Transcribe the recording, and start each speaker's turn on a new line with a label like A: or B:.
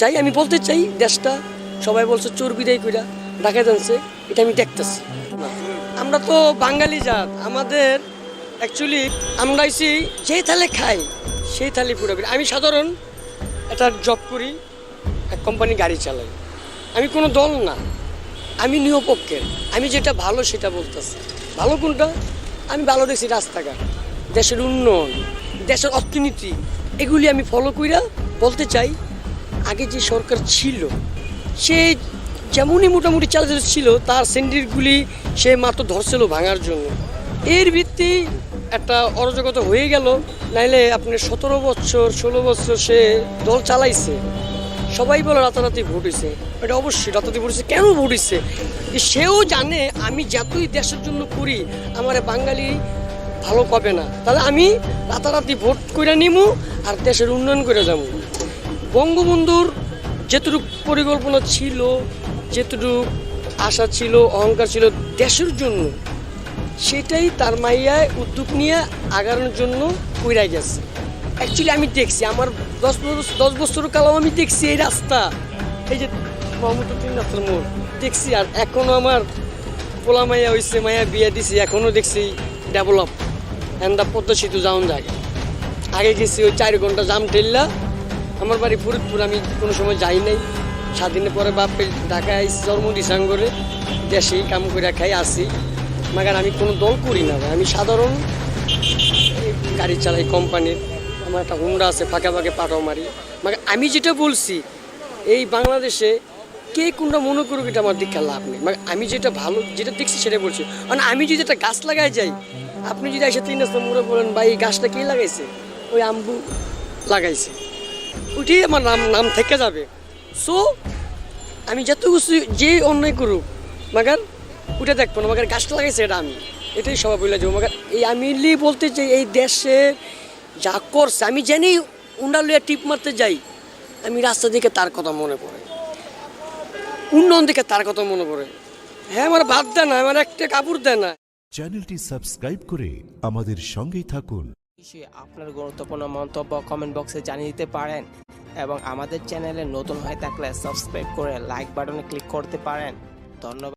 A: চাই, আমি বলতে চাই, দেশটা সবাই বলছে চোর বিদায় কইরা ঢাকা জানছে এটা আমি দেখতেছি। আমরা তো বাঙালি জাত, আমাদের অ্যাকচুয়ালি আমরা এসি যেই থালে খাই, সেই থালি পুরো আমি সাধারণ একটা জব করি, এক কোম্পানি গাড়ি চালাই। আমি কোনো দল না, আমি নিরপক্ষের। আমি যেটা ভালো সেটা বলতেছি। ভালো কোনটা? আমি ভালো দেখছি রাস্তাঘাট, দেশের উন্নয়ন, দেশের অর্থনীতি, এগুলি আমি ফলো কইরা বলতে চাই আগে যে সরকার ছিল, সে যেমনই মোটামুটি চালাচালি ছিল, তার সেন্ডিরগুলি সে মাত্র ধরছিল ভাঙার জন্য। এর ভিত্তি একটা অরাজকতা হয়ে গেল, নাইলে আপনি সতেরো বছর, ষোলো বছর সে দল চালাইছে। সবাই বলে রাতারাতি ভোট হয়েছে এটা অবশ্যই রাতারাতি ভোট হয়েছে কেন ভোট হয়েছে সেও জানে, আমি যতই দেশের জন্য করি, আমার বাঙালি ভালো পাবে না। তাহলে আমি রাতারাতি ভোট করে নিমু, আর দেশের উন্নয়ন করে যাব বঙ্গবন্ধুর যেটুকু পরিকল্পনা ছিল, যেটুকু আশা ছিল, অহংকার ছিল দেশের জন্য, সেটাই তার মাইয়ায় উদ্যোগ নিয়ে আগানোর জন্য কইরা গেছে। অ্যাকচুয়ালি আমি দেখছি, আমার দশ দশ বছর কালও আমি দেখছি এই রাস্তা। এই যে মোহাম্মদুদ্দিন মোড়, দেখছি আর এখনও আমার পোলা মাইয়া হয়েছে মাইয়া বিয়ে দিছি এখনও দেখছি ডেভেলপ এন্দা পদ্মা সেতু যাওন জায়গা আগে গেছি ওই চার ঘণ্টা জাম ঠেললা আমার বাড়ি ফরিদপুর, আমি কোনো সময় যাই নাই। স্বাধীনের পরে বাপে ঢাকায় জন্ম দিসাং করে দেশেই কাম করে খাই আসি মাগার আমি কোনো দল করি না আমি সাধারণ গাড়ি চালাই কোম্পানির। আমার একটা হুন্ডা আছে, ফাঁকে ফাঁকে পাঠাও মারি। মানে আমি যেটা বলছি, এই বাংলাদেশে কে কোনটা মনে করুক, এটা আমার দীক্ষা লাভ নেই। মানে আমি যেটা ভালো, যেটা দেখছি সেটা বলছি। মানে আমি যদি একটা গাছ লাগাই যাই, আপনি যদি এসে তিন রাস্তা মোড়ে বলেন, ভাই, এই গাছটা কে লাগাইছে? ওই আম্বু লাগাইছে। ওইটাই আমার নাম নাম থেকে যাবে। সো আমি যত কিছু যে অন্যায় করুক, মাগার ওটা দেখব না, মাগার গাছটা লাগাইছে এটা আমি। এটাই সবাই বলে যাব, মাগার, এই আমি বলতে চাই, এই দেশে যা করছে, আমি জানি উন্ডালুয়া টিপ মারতে যাই, আমি রাস্তা দিকে তার কথা মনে পড়ে। উন্নয়ন দিকে তার কথা মনে পড়ে। হ্যাঁ আমার ভাত দেয় না, আমার একটা কাপড় দেয় না।
B: চ্যানেলটি সাবস্ক্রাইব করে আমাদের সঙ্গেই থাকুন।
C: বিষয়ে আপনার গুরুত্বপূর্ণ মন্তব্য কমেন্ট বক্সে জানিয়ে দিতে পারেন এবং আমাদের চ্যানেলে নতুন হয়ে থাকলে সাবস্ক্রাইব করে লাইক বাটনে ক্লিক করতে পারেন। ধন্যবাদ।